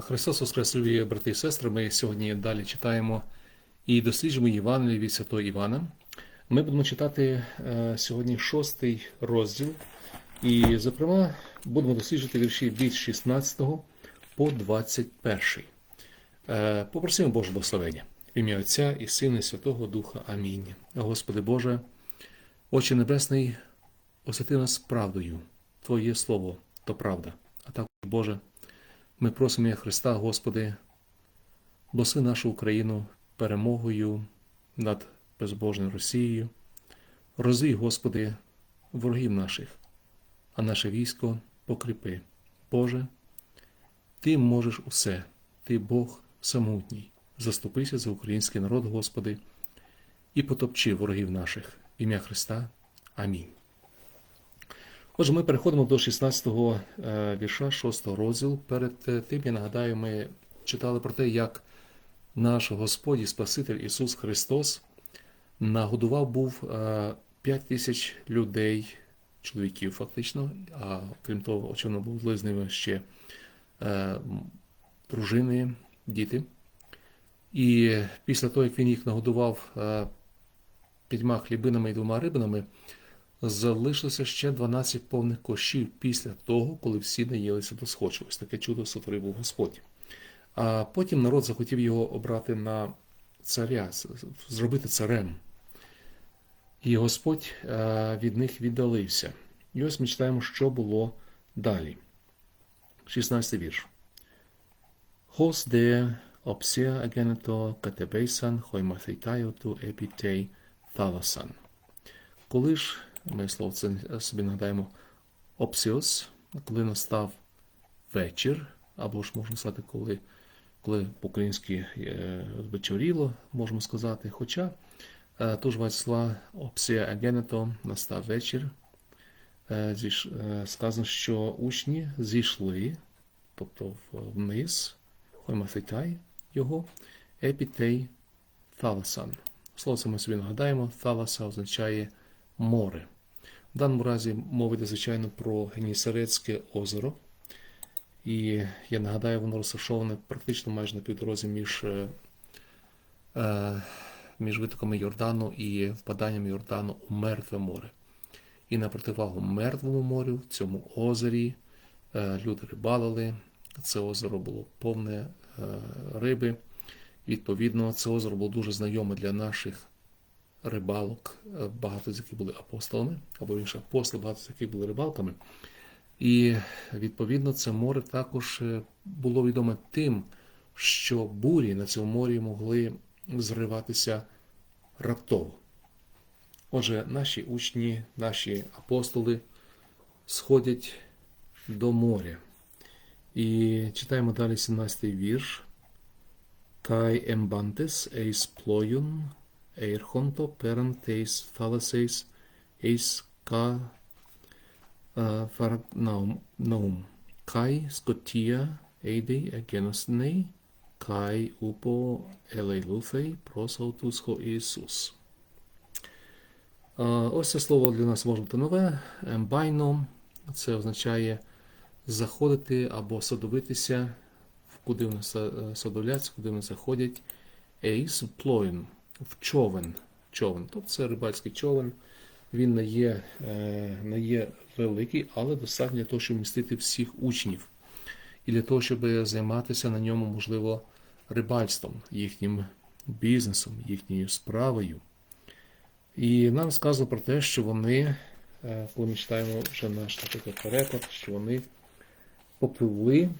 Христос Воскрес, любі брати і сестри. Ми сьогодні далі читаємо і досліджуємо Євангеліє від Святого Івана. Ми будемо читати е, сьогодні шостий розділ, і, зокрема, будемо досліджувати вірші від 16 по 21. Е, Попросимо Боже благословення в ім'я Отця і Сина, і Святого Духа. Амінь. Господи Боже, Отче Небесний, освяти нас правдою. Твоє Слово то правда. А також, Боже, ми просимо Христа, Господи, благослови нашу Україну перемогою над безбожною Росією. Розвій, Господи, ворогів наших, а наше військо покріпи. Боже, Ти можеш усе, Ти Бог самотній. Заступися за український народ, Господи, і потопчи ворогів наших. В ім'я Христа. Амінь. Отже, ми переходимо до 16-го е, вірша 6 розділу. Перед е, тим, я нагадаю, ми читали про те, як наш Господь і Спаситель Ісус Христос нагодував був 5 тисяч людей, чоловіків фактично, а крім того, очевидно, були з ними ще е, дружини, діти. І після того, як він їх нагодував е, п'ятьма хлібинами і двома рибинами, залишилося ще 12 повних кошів після того, коли всі наїлися до схочу. Ось таке чудо сотворив був Господь. А потім народ захотів його обрати на царя, зробити царем. І Господь е, від них віддалився. І ось ми читаємо, що було далі. 16 вірш. Hos de opsia ageneto katebeisan hoimathitаю ту епітей thalasan. Коли ж, ми слово це собі нагадаємо, опсіос, коли настав вечір, або ж можна сказати, коли коли по-українськи вечоріло, можемо сказати. Хоча е, тут ж слова опсія агенето настав вечір. Е, Сказано, що учні зійшли, тобто вниз, хоймафітай його, епітей Таласан. Слово це ми собі нагадаємо, Таласа означає море. В даному разі мова йде, звичайно, про Генісарецьке озеро. І я нагадаю, воно розташоване практично майже на півдорозі між е, між витоками Йордану і впаданням Йордану у Мертве море. І на противагу Мертвому морю, в цьому озері, е, люди рибалили. Це озеро було повне е, риби. Відповідно, це озеро було дуже знайоме для наших рибалок, багато з яких були апостолами, або інші апостоли, багато з яких були рибалками. І відповідно це море також було відоме тим, що бурі на цьому морі могли зриватися раптово. Отже, наші учні, наші апостоли сходять до моря. І читаємо далі 17-й вірш. Kai eir junto perem teis fallaces eis ca uh, varnaum nom, cae scotia eide agenostnei, cae upo eleuthei pros ось це слово для нас може бути нове. Ембайно це означає заходити або садовитися, куди вони е, садовляться, куди вони заходять. Ейс плоїн в човен. човен. Тобто це рибальський човен. Він не є, не є великий, але достатньо для того, щоб вмістити всіх учнів. І для того, щоб займатися на ньому, можливо, рибальством, їхнім бізнесом, їхньою справою. І нам сказано про те, що вони, коли ми читаємо вже наш наприклад, переклад, що вони попливли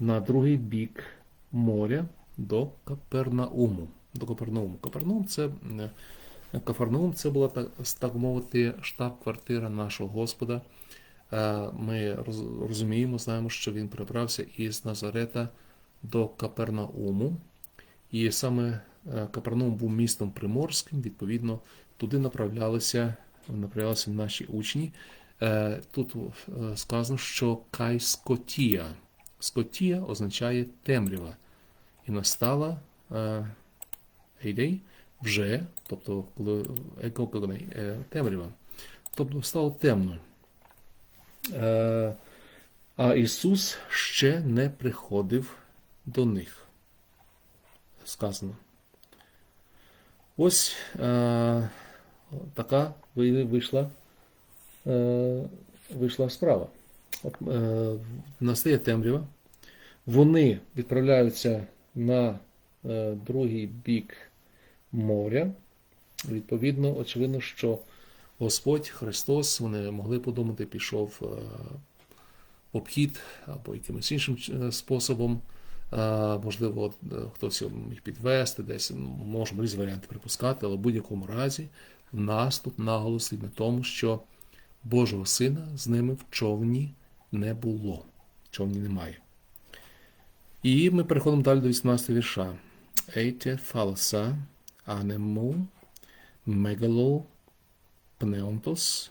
на другий бік моря до Капернауму. До Капернауму. Капернаум це Кафарнаум це була так, мовити штаб-квартира нашого Господа. Ми розуміємо, знаємо, що він перебрався із Назарета до Капернауму. І саме Капернаум був містом приморським, відповідно, туди направлялися направлялися наші учні. Тут сказано, що Кай Скотія. Скотія означає темрява. І настала Ейдей вже, тобто коли темрява, тобто стало темно. А Ісус ще не приходив до них. Сказано. Ось е, така ви- вийшла, е, вийшла справа. От, е, настає темрява. Вони відправляються на е, другий бік моря. Відповідно, очевидно, що Господь Христос, вони могли подумати, пішов е, в обхід або якимось іншим е, способом. Е, Можливо, е, хтось його міг підвести, десь ну, можемо різні варіанти припускати, але в будь-якому разі в нас наголос на тому, що Божого Сина з ними в човні не було. В човні немає. І ми переходимо далі до 18 вірша. Ейте фалса анему мегалу пнеонтос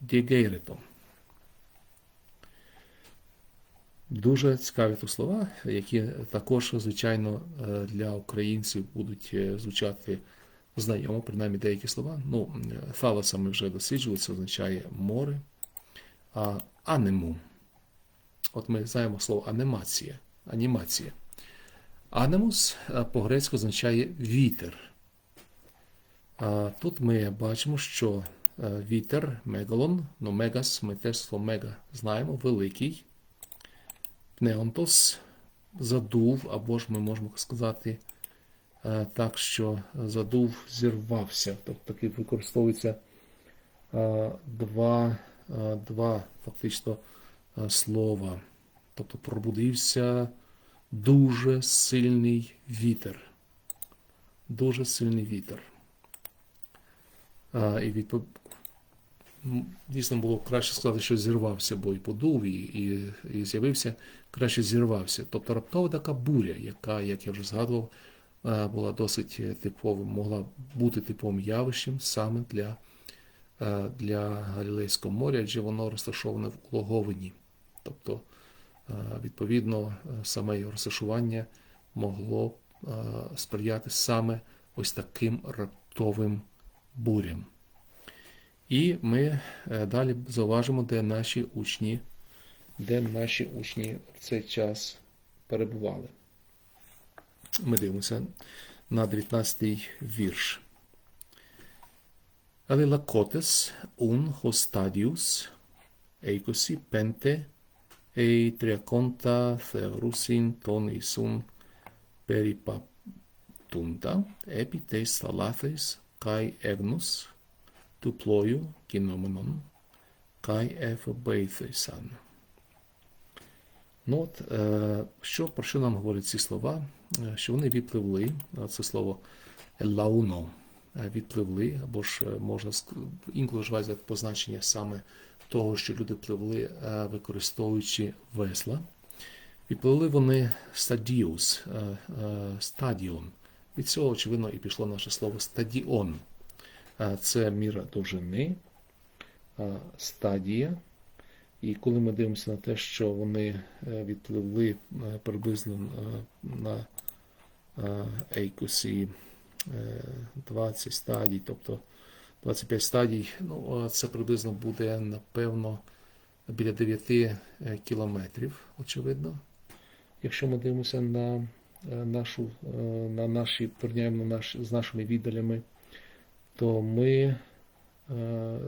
дігейрито. Дуже цікаві тут слова, які також, звичайно, е, для українців будуть е, звучати знайомо, принаймні деякі слова. Ну, е, фалоса ми вже досліджували, це означає море, а анему. От ми знаємо слово анімація. анімація. Анемус е, по-грецьку означає вітер. Тут ми бачимо, що е, вітер, мегалон, ну мегас, ми теж слово мега знаємо, великий. Пнеонтос задув, або ж ми можемо сказати е, так, що задув, зірвався. Тобто таки використовується два, два фактично слова. Тобто пробудився дуже сильний вітер. Дуже сильний вітер. А, і відпо... Дійсно було краще сказати, що зірвався, бо і подув, і, і, і з'явився, краще зірвався. Тобто раптова така буря, яка, як я вже згадував, е, була досить е, типовим, могла бути типовим явищем саме для, е, для Галілейського моря, адже воно розташоване в улоговині. Тобто, е, відповідно, е, саме його розташування могло е, сприяти саме ось таким раптовим бурям. І ми далі зауважимо, де наші учні, де наші учні в цей час перебували. Ми дивимося на 19-й вірш. Але лакотес ун хостадіус ейкосі пенте ei treaconta therusin ton isum peripaptunta, epites thalathes, Kai egnus, duploiu ginomenon, cae ефебейтесан. Ну от, е, що про що нам говорять ці слова? Е, що вони відпливли, е, це слово лауно, відпливли, або ж можна інколи вживати позначення саме того, що люди пливли, е, використовуючи весла. Відпливли вони стадіус, е, е, стадіон. Від цього, очевидно, і пішло наше слово стадіон. Це міра довжини, стадія. І коли ми дивимося на те, що вони відпливли приблизно на Ейкусі е, 20 стадій, тобто 25 стадій, ну, це приблизно буде, напевно, біля 9 е, кілометрів, очевидно. Якщо ми дивимося на е, нашу, е, на наші, порівняємо на наш, з нашими віддалями, то ми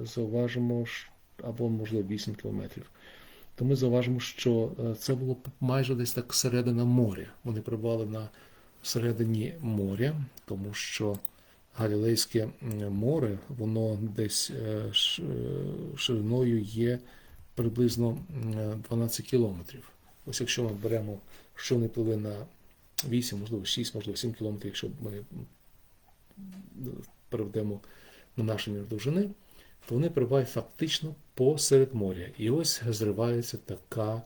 зауважимо, або, можливо, 8 кілометрів, то ми зауважимо, що це було майже десь так середина моря. Вони прибували на середині моря, тому що Галілейське море, воно десь е, е, шириною є приблизно е, 12 кілометрів. Ось якщо ми беремо, що вони пливли на 8, можливо, 6, можливо, 7 кілометрів, якщо ми переведемо на нашу міру довжини, то вони прибувають фактично посеред моря. І ось зривається така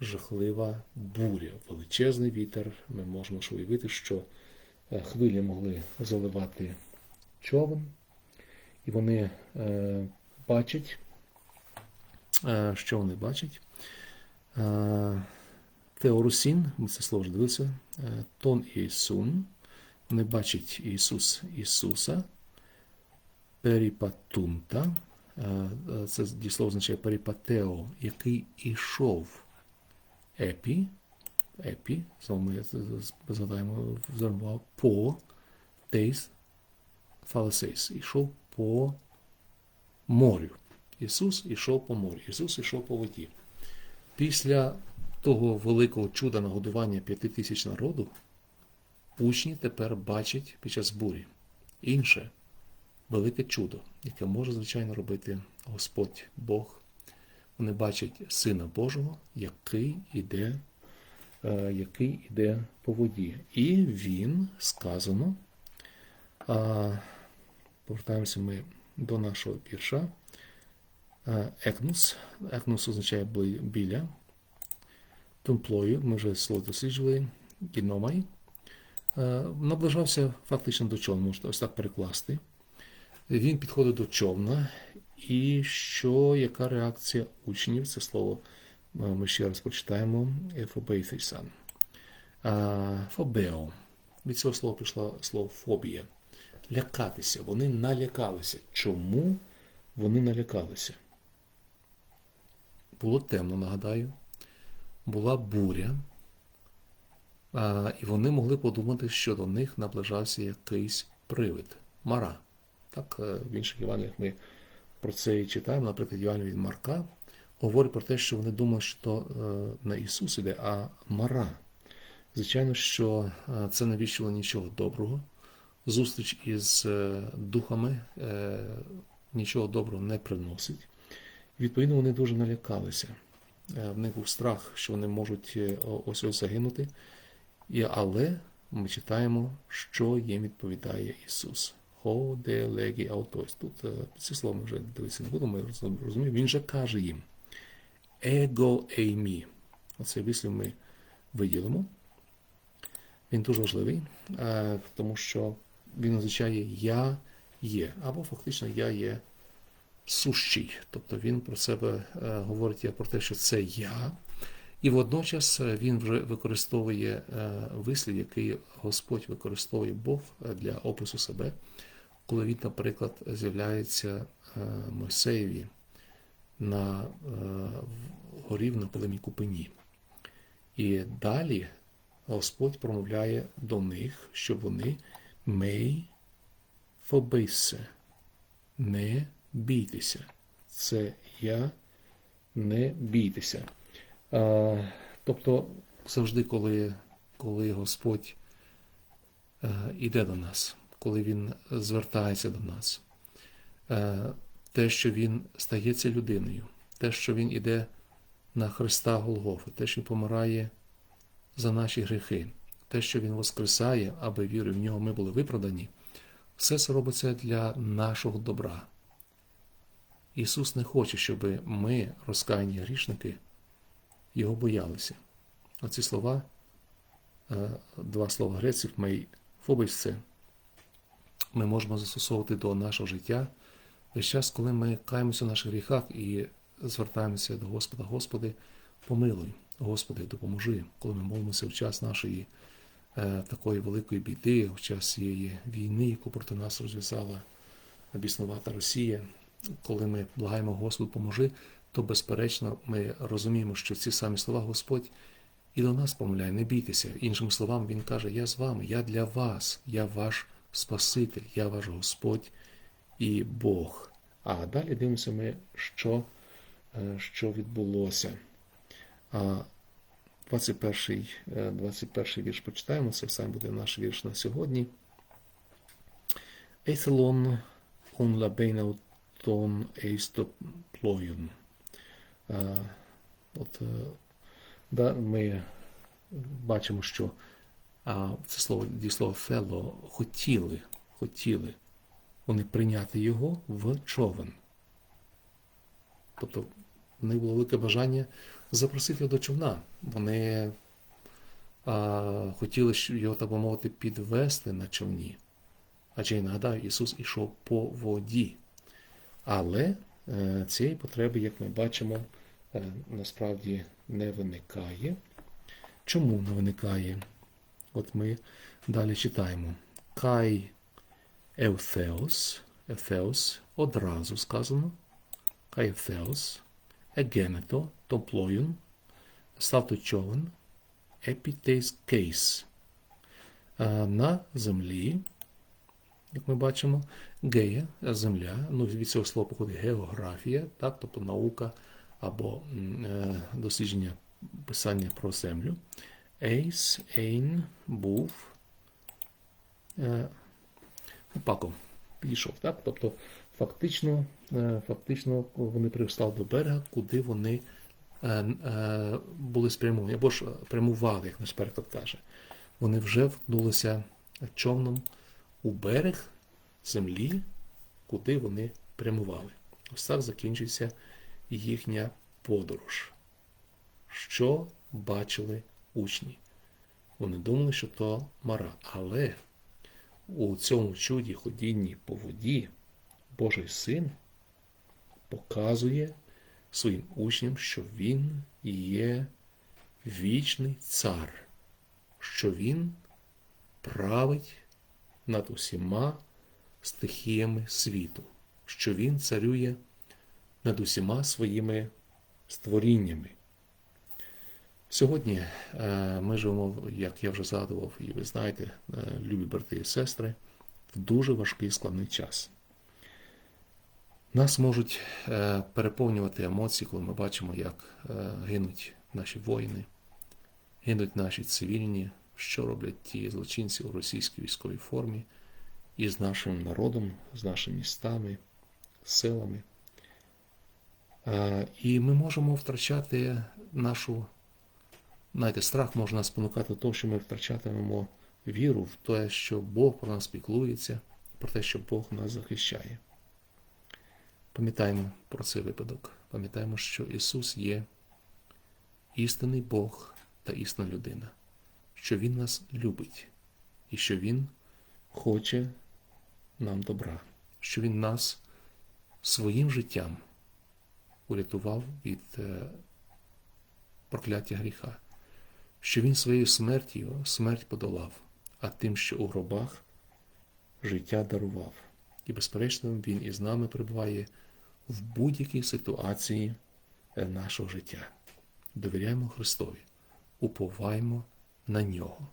жахлива буря, величезний вітер. Ми можемо уявити, що хвилі могли заливати човен, і вони е, бачать, е, що вони бачать. Е, Теорусін, ми це слово дивилися, е, тон Ісун, вони бачать Ісус Ісуса, періпатунта, е, е, це дієслово означає перипатео, який ішов. Епі, епі, знову ми згадаємо зерно по тейс фаласейс. Ішов по морю. Ісус ішов по морю, Ісус ішов по воді. Після того великого чуда нагодування п'яти тисяч народу, учні тепер бачать під час бурі інше велике чудо, яке може, звичайно, робити Господь Бог. Вони бачать Сина Божого, який іде, який іде по воді. І він сказано. Повертаємося ми до нашого вірша. Е, Екнус. Екнус означає біля. Тумплою, ми вже слово досліджували, гіномай. Е, Наближався фактично до човна, можна ось так перекласти. Він підходить до човна, і що, яка реакція учнів? Це слово е, ми ще раз прочитаємо. Ефобейфейсан. Фобео. Від цього слова пішло слово фобія. Лякатися. Вони налякалися. Чому вони налякалися? Було темно, нагадаю. Була буря. І вони могли подумати, що до них наближався якийсь привид. Мара. Так, е, в інших Євангеліях ми про це і читаємо, наприклад, Євангелій від Марка говорить про те, що вони думають, що е, не Ісус іде, а Мара. Звичайно, що е, це не віщило нічого доброго. Зустріч із е, духами нічого доброго не приносить. Відповідно, вони дуже налякалися. В них був страх, що вони можуть ось ось загинути. Але ми читаємо, що їм відповідає Ісус. Ходе легі аутойс. Тут ці слова ми вже дивитися не будемо, ми розуміємо. Він же каже їм: Еймі. Оцей вислів ми виділимо. Він дуже важливий, е, тому що він означає Я є, або фактично Я є сущий. Тобто він про себе е, говорить як про те, що це я. І водночас е, він вже використовує вислів, який Господь використовує Бог для опису себе, коли він, наприклад, з'являється Мойсеєві на е, в- горі в напилимій купині. І далі Господь промовляє до них, щоб вони мей фобисе, не бійтеся. Це я не бійтеся. А, тобто, завжди, коли, коли Господь е, іде до нас, коли Він звертається до нас, е, те, що Він стається людиною, те, що Він іде на Христа Голгофи, те, що Він помирає за наші гріхи, те, що Він воскресає, аби вірою в нього ми були виправдані, все це робиться для нашого добра. Ісус не хоче, щоб ми, розкаяні грішники, його боялися. Оці слова, е, два слова греців, мей фобисце, ми можемо застосовувати до нашого життя весь час, коли ми каємося в наших гріхах і звертаємося до Господа, Господи, помилуй, Господи, допоможи, коли ми молимося в час нашої е, такої великої біди, в час цієї війни, яку проти нас розв'язала біснувата Росія, коли ми благаємо Господу, поможи, то безперечно ми розуміємо, що ці самі слова Господь і до нас помиляє, не бійтеся. Іншими словами, Він каже: Я з вами, я для вас, я ваш Спаситель, я ваш Господь і Бог. А далі дивимося ми, що е, що відбулося. 21 21 е, вірш почитаємо, це саме буде наш вірш на сьогодні. Ейселон он лабейнаутон ейстоплоюн. Е, от да, ми бачимо, що а, це слово дієслово фело хотіли, хотіли вони прийняти його в човен. Тобто в них було велике бажання запросити його до човна. Вони а, хотіли його, так би мовити, підвести на човні. Адже я нагадаю, Ісус ішов по воді. Але е, цієї потреби, як ми бачимо, е, насправді не виникає. Чому не виникає? От ми далі читаємо. Кай Евтеос, Евтеос одразу сказано, Theos, егемето, топлоюн, ставто човен, епітейс кейс. На землі, як ми бачимо, гея, земля, ну від цього слова походить географія, так, тобто наука або е, дослідження писання про землю. Ейс, Ейн, був. Е, Пако підійшов, так? Тобто, фактично, е, фактично вони пристали до берега, куди вони е, е, були спрямовані, або ж прямували, як наш переклад каже. Вони вже вткнулися човном у берег землі, куди вони прямували. Ось так закінчується їхня подорож. Що бачили учні? Вони думали, що то мара. Але у цьому чуді ходінні по воді Божий син показує своїм учням, що він є вічний цар, що він править над усіма стихіями світу, що він царює над усіма своїми створіннями. Сьогодні е, ми живемо, як я вже згадував, і ви знаєте, е, любі брати і сестри, в дуже важкий складний час. Нас можуть е, переповнювати емоції, коли ми бачимо, як гинуть наші воїни, гинуть наші цивільні, що роблять ті злочинці у російській військовій формі і з нашим народом, з нашими містами, селами. І ми можемо втрачати нашу Знаєте, страх може нас спонукати до того, що ми втрачатимемо віру в те, що Бог про нас піклується, про те, що Бог нас захищає. Пам'ятаємо про цей випадок. Пам'ятаємо, що Ісус є істинний Бог та істинна людина, що Він нас любить і що Він хоче нам добра, що Він нас своїм життям урятував від е, прокляття гріха що він своєю смертю смерть подолав, а тим, що у гробах життя дарував. І, безперечно, він із нами перебуває в будь-якій ситуації е, нашого життя. Довіряємо Христові, уповаємо на нього.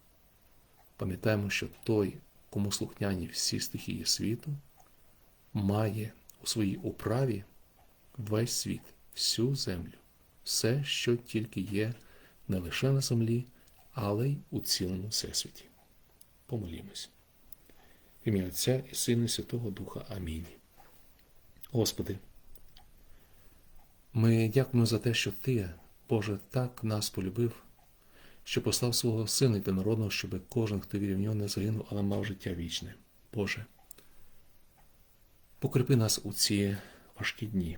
Пам'ятаємо, що той, кому слухняні всі стихії світу, має у своїй управі весь світ, всю землю, все, що тільки є не лише на землі, але й у цілому всесвіті. Помолімось. В ім'я Отця і Сина і Святого Духа. Амінь. Господи, ми дякуємо за те, що Ти, Боже, так нас полюбив, що послав свого Сина єдинородного, щоб кожен, хто вірив в нього, не загинув, але мав життя вічне. Боже, покріпи нас у ці важкі дні,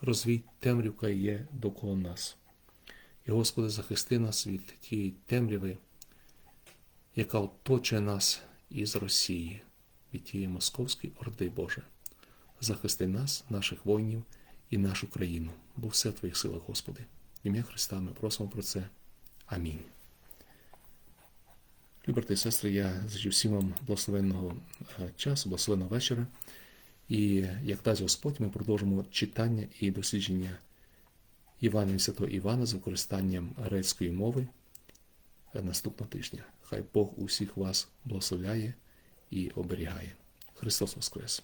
розвій темрюка є довкола нас. І, Господи, захисти нас від тієї темряви, яка оточує нас із Росії, від тієї Московської орди Боже. Захисти нас, наших воїнів і нашу країну, бо все в Твоїх силах, Господи. Ім'я Христа ми просимо про це. Амінь. Любі брати і сестри, я зичу всім вам благословенного е, часу, благословенного вечора. І як дасть Господь, ми продовжимо читання і дослідження. Івана Святого Івана з використанням грецької мови наступного тижня. Хай Бог усіх вас благословляє і оберігає. Христос Воскрес!